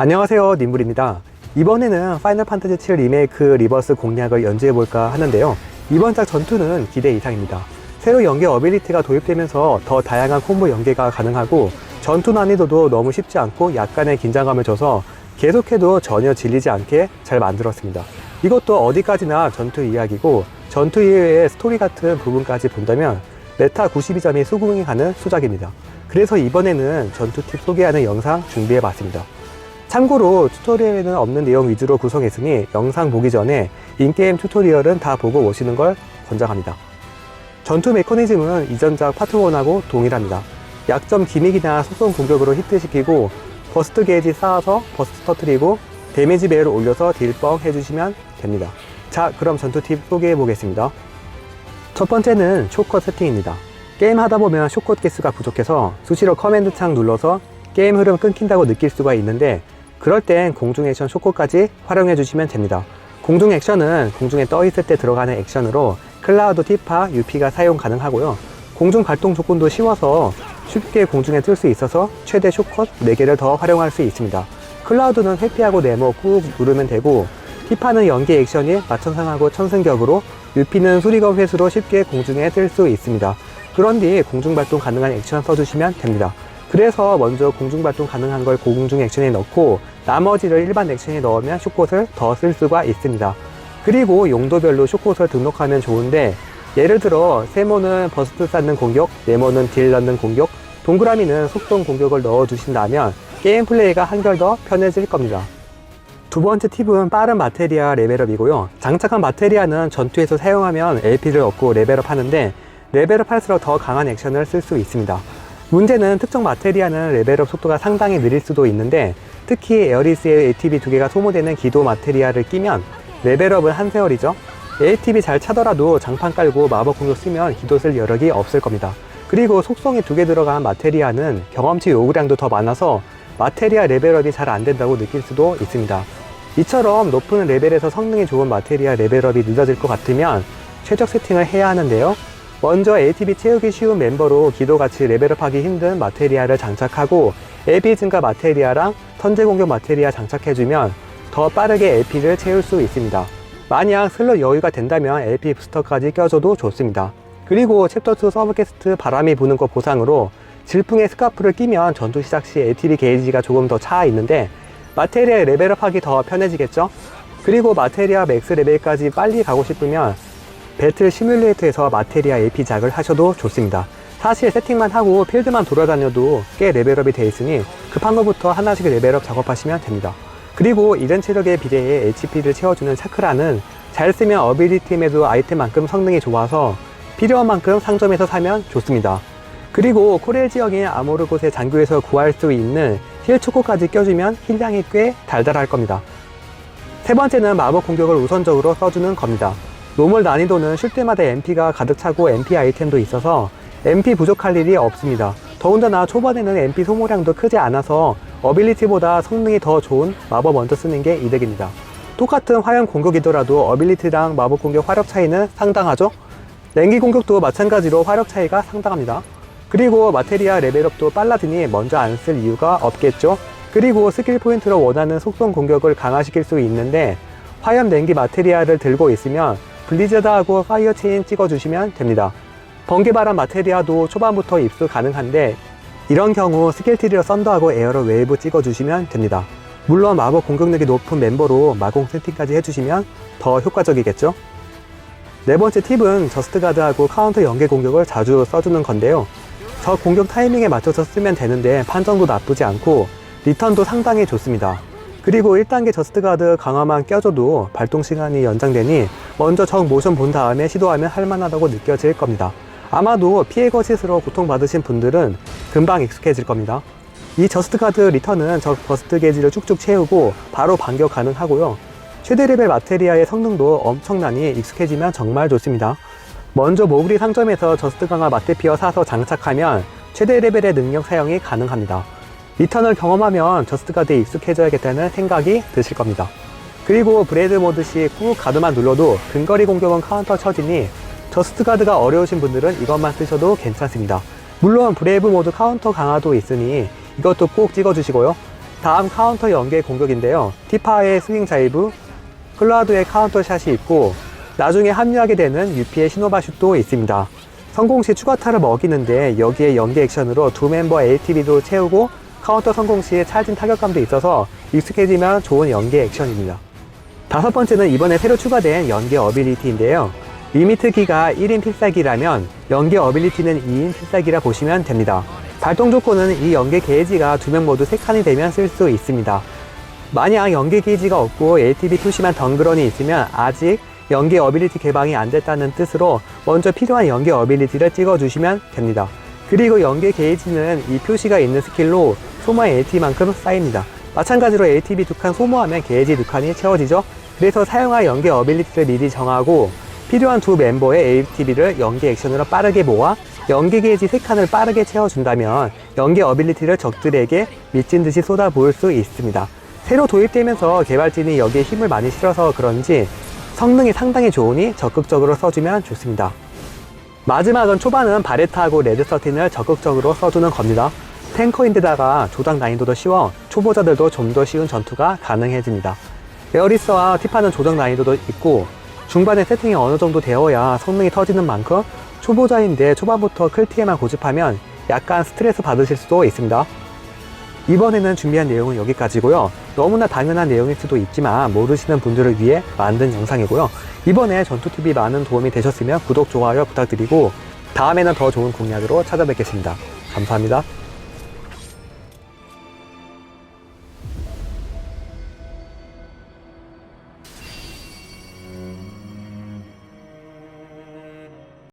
안녕하세요 님물입니다. 이번에는 파이널 판타지 7 리메이크 리버스 공략을 연주해볼까 하는데요. 이번 작 전투는 기대 이상입니다. 새로 연계 어빌리티가 도입되면서 더 다양한 콤보 연계가 가능하고 전투 난이도도 너무 쉽지 않고 약간의 긴장감을 줘서 계속해도 전혀 질리지 않게 잘 만들었습니다. 이것도 어디까지나 전투 이야기고 전투 이외의 스토리 같은 부분까지 본다면 메타 92점이 수긍이 가는 수작입니다. 그래서 이번에는 전투 팁 소개하는 영상 준비해봤습니다 참고로 튜토리얼에는 없는 내용 위주로 구성했으니 영상 보기 전에 인게임 튜토리얼은 다 보고 오시는 걸 권장합니다. 전투 메커니즘은 이전작 파트 1하고 동일합니다. 약점 기믹이나 속성 공격으로 히트시키고 버스트 게이지 쌓아서 버스트 터트리고 데미지 배를 올려서 딜뻥 해주시면 됩니다. 자 그럼 전투 팁 소개해 보겠습니다. 첫 번째는 쇼컷 세팅입니다. 게임 하다 보면 쇼컷 개수가 부족해서 수시로 커맨드 창 눌러서 게임 흐름 끊긴다고 느낄 수가 있는데 그럴 땐 공중 액션 쇼컷까지 활용해 주시면 됩니다. 공중 액션은 공중에 떠 있을 때 들어가는 액션으로 클라우드 티파, UP가 사용 가능하고요. 공중 발동 조건도 쉬워서 쉽게 공중에 뜰 수 있어서 최대 쇼컷 4개를 더 활용할 수 있습니다. 클라우드는 회피하고 네모 꾹 누르면 되고 티파는 연계 액션이 마천상하고 천승격으로 UP는 수리검 회수로 쉽게 공중에 뜰 수 있습니다. 그런 뒤 공중 발동 가능한 액션 써주시면 됩니다. 그래서 먼저 공중 발동 가능한 걸 공중 액션에 넣고 나머지를 일반 액션에 넣으면 쇼컷을 더 쓸 수가 있습니다. 그리고 용도별로 쇼컷을 등록하면 좋은데 예를 들어 세모는 버스트 쌓는 공격, 네모는 딜 넣는 공격, 동그라미는 속동 공격을 넣어 주신다면 게임 플레이가 한결 더 편해질 겁니다. 두 번째 팁은 빠른 마테리아 레벨업이고요. 장착한 마테리아는 전투에서 사용하면 LP를 얻고 레벨업 하는데 레벨업 할수록 더 강한 액션을 쓸 수 있습니다. 문제는 특정 마테리아는 레벨업 속도가 상당히 느릴 수도 있는데 특히 에어리스의 ATB 두 개가 소모되는 기도 마테리아를 끼면 레벨업은 한 세월이죠. ATB 잘 차더라도 장판 깔고 마법 공격 쓰면 기도 쓸 여력이 없을 겁니다. 그리고 속성이 두 개 들어간 마테리아는 경험치 요구량도 더 많아서 마테리아 레벨업이 잘 안 된다고 느낄 수도 있습니다. 이처럼 높은 레벨에서 성능이 좋은 마테리아 레벨업이 늦어질 것 같으면 최적 세팅을 해야 하는데요. 먼저 ATB 채우기 쉬운 멤버로 기도같이 레벨업하기 힘든 마테리아를 장착하고 LP 증가 마테리아랑 선제 공격 마테리아 장착해주면 더 빠르게 LP를 채울 수 있습니다. 만약 슬롯 여유가 된다면 LP 부스터까지 껴줘도 좋습니다. 그리고 챕터 2 서브캐스트 바람이 부는 것 보상으로 질풍의 스카프를 끼면 전투 시작 시 ATB 게이지가 조금 더차 있는데 마테리아 레벨업하기 더 편해지겠죠? 그리고 마테리아 맥스 레벨까지 빨리 가고 싶으면 배틀 시뮬레이터에서 마테리아 AP작을 하셔도 좋습니다. 사실 세팅만 하고 필드만 돌아다녀도 꽤 레벨업이 되어 있으니 급한 것부터 하나씩 레벨업 작업하시면 됩니다. 그리고 이전 체력에 비례해 HP를 채워주는 차크라는 잘 쓰면 어빌리티임에도 아이템만큼 성능이 좋아서 필요한 만큼 상점에서 사면 좋습니다. 그리고 코렐 지역인 아모르 곳의 장교에서 구할 수 있는 힐 초코까지 껴주면 힐량이 꽤 달달할 겁니다. 세 번째는 마법 공격을 우선적으로 써주는 겁니다. 노멀 난이도는 쉴 때마다 MP가 가득 차고 MP 아이템도 있어서 MP 부족할 일이 없습니다. 더군다나 초반에는 MP 소모량도 크지 않아서 어빌리티보다 성능이 더 좋은 마법 먼저 쓰는 게 이득입니다. 똑같은 화염 공격이더라도 어빌리티랑 마법 공격 화력 차이는 상당하죠? 냉기 공격도 마찬가지로 화력 차이가 상당합니다. 그리고 마테리아 레벨업도 빨라지니 먼저 안 쓸 이유가 없겠죠? 그리고 스킬 포인트로 원하는 속성 공격을 강화시킬 수 있는데 화염 냉기 마테리아를 들고 있으면 블리자드하고 파이어 체인 찍어주시면 됩니다. 번개바람 마테리아도 초반부터 입수 가능한데 이런 경우 스킬 트리어 썬더하고 에어로 웨이브 찍어주시면 됩니다. 물론 마법 공격력이 높은 멤버로 마공 세팅까지 해주시면 더 효과적이겠죠? 네 번째 팁은 저스트 가드하고 카운터 연계 공격을 자주 써주는 건데요. 저 공격 타이밍에 맞춰서 쓰면 되는데 판정도 나쁘지 않고 리턴도 상당히 좋습니다. 그리고 1단계 저스트 가드 강화만 껴줘도 발동 시간이 연장되니 먼저 적 모션 본 다음에 시도하면 할만하다고 느껴질 겁니다. 아마도 피해 거짓으로 고통받으신 분들은 금방 익숙해질 겁니다. 이 저스트 가드 리턴은 적 버스트 게이지를 쭉쭉 채우고 바로 반격 가능하고요. 최대 레벨 마테리아의 성능도 엄청나니 익숙해지면 정말 좋습니다. 먼저 모그리 상점에서 저스트 강화 마테피어 사서 장착하면 최대 레벨의 능력 사용이 가능합니다. 리턴을 경험하면 저스트 가드에 익숙해져야겠다는 생각이 드실 겁니다. 그리고 브레이드 모드 시 꾹 가드만 눌러도 근거리 공격은 카운터 쳐지니 저스트 가드가 어려우신 분들은 이것만 쓰셔도 괜찮습니다. 물론 브레이브 모드 카운터 강화도 있으니 이것도 꼭 찍어주시고요. 다음 카운터 연계 공격인데요. 티파의 스윙 자이브, 클라우드의 카운터 샷이 있고 나중에 합류하게 되는 유피의 시노바 슛도 있습니다. 성공 시 추가타를 먹이는데 여기에 연계 액션으로 두 멤버 ATB도 채우고 카운터 성공 시에 찰진 타격감도 있어서 익숙해지면 좋은 연계 액션입니다. 다섯 번째는 이번에 새로 추가된 연계 어빌리티인데요. 리미트 기가 1인 필살기라면 연계 어빌리티는 2인 필살기라 보시면 됩니다. 발동 조건은 이 연계 게이지가 두 명 모두 3칸이 되면 쓸 수 있습니다. 만약 연계 게이지가 없고 ATB 표시만 덩그러니 있으면 아직 연계 어빌리티 개방이 안 됐다는 뜻으로 먼저 필요한 연계 어빌리티를 찍어주시면 됩니다. 그리고 연계 게이지는 이 표시가 있는 스킬로 소모의 AT만큼 쌓입니다. 마찬가지로 ATB 두 칸 소모하면 게이지 두 칸이 채워지죠. 그래서 사용할 연계 어빌리티를 미리 정하고 필요한 두 멤버의 ATB를 연계 액션으로 빠르게 모아 연계 게이지 세 칸을 빠르게 채워준다면 연계 어빌리티를 적들에게 미친 듯이 쏟아부을 수 있습니다. 새로 도입되면서 개발진이 여기에 힘을 많이 실어서 그런지 성능이 상당히 좋으니 적극적으로 써주면 좋습니다. 마지막은 초반은 바레타하고 레드 서틴을 적극적으로 써주는 겁니다. 탱커인데다가 조작 난이도도 쉬워 초보자들도 좀 더 쉬운 전투가 가능해집니다. 에어리스와 티파는 조작 난이도도 있고 중반에 세팅이 어느 정도 되어야 성능이 터지는 만큼 초보자인데 초반부터 클티에만 고집하면 약간 스트레스 받으실 수도 있습니다. 이번에는 준비한 내용은 여기까지고요. 너무나 당연한 내용일 수도 있지만 모르시는 분들을 위해 만든 영상이고요. 이번에 전투TV 많은 도움이 되셨으면 구독, 좋아요 부탁드리고 다음에는 더 좋은 공략으로 찾아뵙겠습니다. 감사합니다.